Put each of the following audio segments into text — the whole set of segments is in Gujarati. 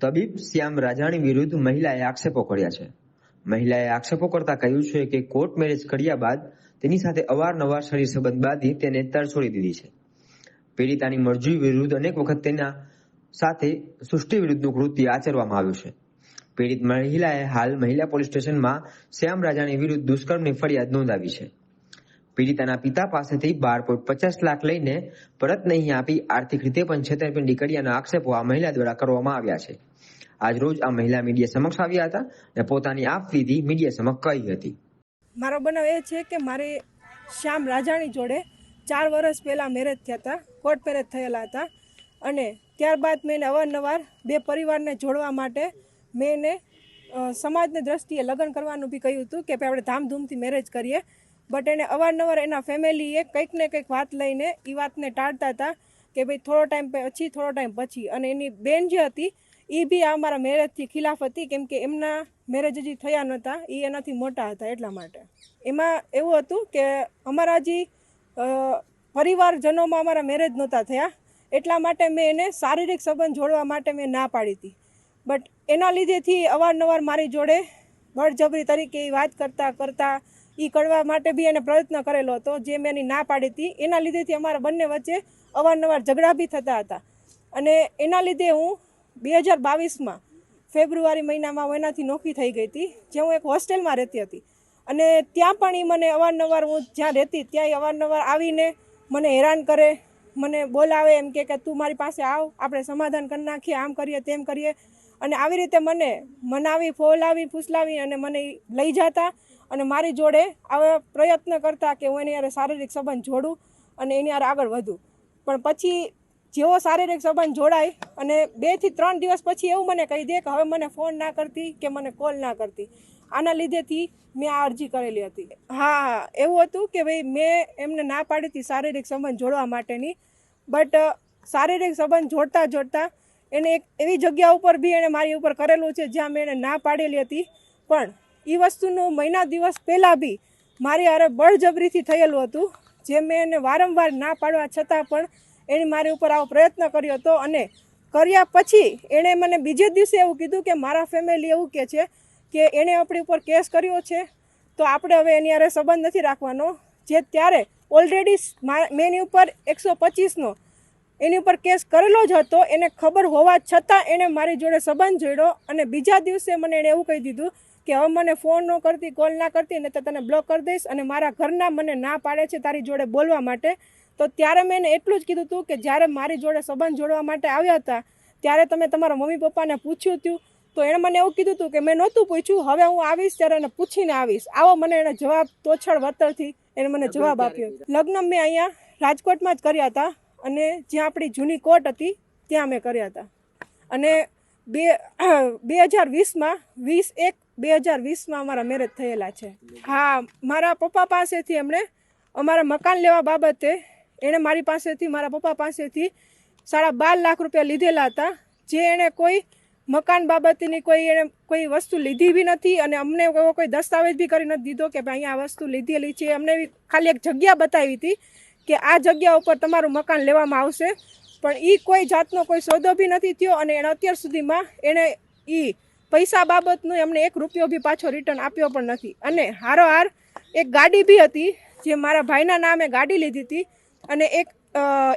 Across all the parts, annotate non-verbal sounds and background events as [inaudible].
તબીબ શ્યામ રાજાણી વિરુદ્ધ મહિલાએ આક્ષેપો કર્યા છે. મહિલાએ આક્ષેપો કરતા કહ્યું છે કે કોર્ટ મેરેજ કર્યા બાદ તેની સાથે અવારનવાર શરીર સંબંધ બાંધી તેને તરછોડી દીધી છે. પીડિતાની મરજી વિરુદ્ધ અનેક વખત તેના સાથે સૃષ્ટિ વિરુદ્ધનું કૃત્ય આચરવામાં આવ્યું છે. પીડિત મહિલાએ હાલ મહિલા પોલીસ સ્ટેશનમાં શ્યામ રાજાણી વિરુદ્ધ દુષ્કર્મની ફરિયાદ નોંધાવી છે. પીડિતાના પિતા પાસેથી બાર પોઈન્ટ પચાસ લાખ લઈને પરત નહીં આપી આર્થિક રીતે પણ છેતરપિંડી કર્યાના આક્ષેપો આ મહિલા દ્વારા કરવામાં આવ્યા છે. આજ રોજ આ મહિલા મીડિયા સમક્ષ આવ્યા હતા અને પોતાની આપવીધી મીડિયા સમક્ષ કહી હતી. મારો બનાવ એ છે કે મારે શ્યામ રાજાણી જોડે ચાર વર્ષ પહેલાં મેરેજ થયા હતા કોર્ટ મેરેજ થયેલા હતા અને ત્યારબાદ મેં અવારનવાર બે પરિવારને જોડવા માટે મેં એને સમાજની દ્રષ્ટિએ લગ્ન કરવાનું બી કહ્યું હતું કે આપણે ધામધૂમથી મેરેજ કરીએ. બટ એને અવારનવાર એના ફેમિલીએ કંઈક ને કંઈક વાત લઈને એ વાતને ટાળતા હતા કે ભાઈ થોડો ટાઈમ પછી થોડો ટાઈમ પછી. અને એની બેન જે હતી એ બી આ અમારા મેરેજથી ખિલાફ હતી કેમ કે એમના મેરેજ હજી થયા નહોતા એ એનાથી મોટા હતા એટલા માટે. એમાં એવું હતું કે અમારા જે પરિવારજનોમાં અમારા મેરેજ નહોતા થયા, એટલા માટે મેં એને શારીરિક સંબંધ જોડવા માટે મેં ના પાડી હતી. બટ એના લીધેથી અવારનવાર મારી જોડે બળજબરી તરીકે વાત કરતાં કરતા એ કરવા માટે બી એને પ્રયત્ન કરેલો હતો. જે મેં એની ના પાડી હતી, એના લીધેથી અમારા બંને વચ્ચે અવારનવાર ઝઘડા બી થતા હતા. અને એના લીધે હું બે હજાર બાવીસમાં ફેબ્રુઆરી મહિનામાં હું એનાથી નોખી થઈ ગઈ હતી જે હું એક હોસ્ટેલમાં રહેતી હતી. અને ત્યાં પણ એ મને અવારનવાર હું જ્યાં રહેતી ત્યાં એ અવારનવાર આવીને મને હેરાન કરે, મને બોલાવે, એમ કે કે તું મારી પાસે આવ, આપણે સમાધાન કરી નાખીએ, આમ કરીએ, તેમ કરીએ. અને આવી રીતે મને મનાવી, ફોલાવી, ફૂસલાવી અને મને લઈ જતા અને મારી જોડે આવા પ્રયત્ન કરતા કે હું એની યારે શારીરિક સંબંધ જોડું અને એની યારે આગળ વધું. પણ પછી જેવો શારીરિક સંબંધ જોડાય અને બેથી ત્રણ દિવસ પછી એવું મને કહી દે કે હવે મને ફોન ના કરતી કે મને કોલ ના કરતી. આના લીધેથી મેં આ અરજી કરેલી હતી. હા, એવું હતું કે ભાઈ મેં એમને ના પાડી હતી શારીરિક સંબંધ જોડવા માટેની. બટ, શારીરિક સંબંધ જોડતા જોડતા એને એક એવી જગ્યા ઉપર બી એણે મારી ઉપર કરેલું છે જ્યાં મેં એને ના પાડેલી હતી. પણ એ વસ્તુનું મહિના દિવસ પહેલાં બી મારી હારે બળજબરીથી થયેલું હતું. જે મેં એને વારંવાર ના પાડવા છતાં પણ એણે મારી ઉપર આવો પ્રયત્ન કર્યો હતો અને કર્યા પછી એણે મને બીજે દિવસે એવું કીધું કે મારા ફેમિલી એવું કહે છે કે એણે આપણી ઉપર કેસ કર્યો છે તો આપણે હવે એની હારે સંબંધ નથી રાખવાનો. જે ત્યારે ઓલરેડી મેં એની ઉપર એકસો પચીસનો એની ઉપર કેસ કરેલો જ હતો એને ખબર હોવા છતાં એણે મારી જોડે સંબંધ જોડ્યો અને બીજા દિવસે મને એણે એવું કહી દીધું કે હવે મને ફોન ન કરતી કોલ ના કરતી ને તો તને બ્લોક કરી દઈશ અને મારા ઘરના મને ના પાડે છે તારી જોડે બોલવા માટે. તો ત્યારે મેં એને એટલું જ કીધું હતું કે જ્યારે મારી જોડે સંબંધ જોડવા માટે આવ્યા હતા ત્યારે તમે તમારા મમ્મી પપ્પાને પૂછ્યું હતું તો એણે મને એવું કીધું હતું કે મેં નહોતું પૂછ્યું હવે હું આવીશ ત્યારે એને પૂછીને આવીશ. આવો મને એણે જવાબ તોછડ વતરથી એને મને જવાબ આપ્યો. લગ્ન મેં અહીંયા રાજકોટમાં જ કર્યા હતા. અને જ્યાં આપણી જૂની કોર્ટ હતી, ત્યાં અમે કર્યા હતા. અને બે [clears throat] બે હજાર વીસમાં, વીસ એક, બે હજાર વીસમાં અમારા મેરેજ થયેલા છે. હા, મારા પપ્પા પાસેથી એમણે અમારા મકાન લેવા બાબતે એણે મારી પાસેથી, મારા પપ્પા પાસેથી સાડા બાર લાખ રૂપિયા લીધેલા હતા. જે એણે કોઈ મકાન બાબતની કોઈ એણે કોઈ વસ્તુ લીધી બી નથી અને અમને એવો કોઈ દસ્તાવેજ બી કરી નથી દીધો કે ભાઈ આ વસ્તુ લીધેલી છે. અમને ખાલી એક જગ્યા બતાવી હતી કે આ જગ્યા ઉપર તમારું મકાન લેવામાં આવશે. પણ એ કોઈ જાતનો કોઈ સોદો બી નથી થયો અને એણે અત્યાર સુધીમાં એણે એ પૈસા બાબતનું એમને એક રૂપિયો બી પાછો રિટર્ન આપ્યો પણ નથી. અને હારોહાર એક ગાડી બી હતી જે મારા ભાઈના નામે ગાડી લીધી હતી અને એક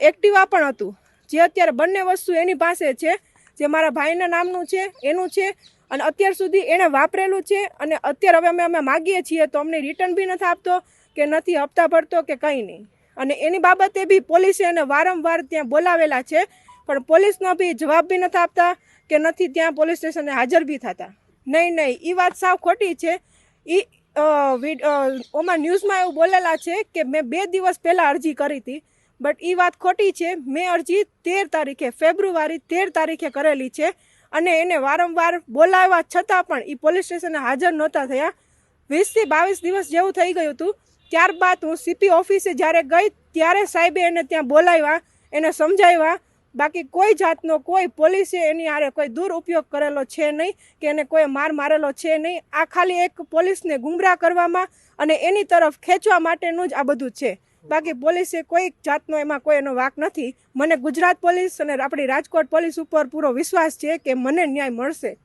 એક્ટિવા પણ હતું. જે અત્યારે બંને વસ્તુ એની પાસે છે, જે મારા ભાઈના નામનું છે, એનું છે અને અત્યાર સુધી એણે વાપરેલું છે અને અત્યારે હવે અમે અમે માગીએ છીએ તો અમને રિટર્ન બી નથી આપતો કે નથી હપ્તા ભરતો કે કંઈ નહીં. અને એની બાબતે બી પોલીસે એને વારંવાર ત્યાં બોલાવેલા છે. પણ પોલીસનો બી જવાબ બી નથી આપતા કે નથી ત્યાં પોલીસ સ્ટેશને હાજર બી થતા. નહીં નહીં એ વાત સાવ ખોટી છે. એ ઓમાં ન્યૂઝમાં એવું બોલેલા છે કે મેં બે દિવસ પહેલાં અરજી કરી હતી. બટ એ વાત ખોટી છે. મેં અરજી તેર તારીખે, ફેબ્રુઆરી તેર તારીખે કરેલી છે. અને એને વારંવાર બોલાવવા છતાં પણ એ પોલીસ સ્ટેશને હાજર નહોતા થયા. વીસથી બાવીસ દિવસ જેવું થઈ ગયું હતું. ત્યારબાદ હું સીપી ઓફિસે જ્યારે ગઈ, ત્યારે સાહેબે એને ત્યાં બોલાવ્યા, એને સમજાવ્યા, બાકી કોઈ જાતનો કોઈ પોલીસે એની હારે કોઈ દુરુપયોગ કરેલો છે નહીં, કે એને કોઈ માર મારેલો છે નહીં. આ ખાલી એક પોલીસને ગુમરાહ કરવામાં અને એની તરફ ખેંચવા માટેનું જ આ બધું છે. બાકી પોલીસે કોઈ જાતનો એમાં કોઈ એનો વાક નથી. મને ગુજરાત પોલીસ અને આપણી રાજકોટ પોલીસ ઉપર પૂરો વિશ્વાસ છે કે મને ન્યાય મળશે.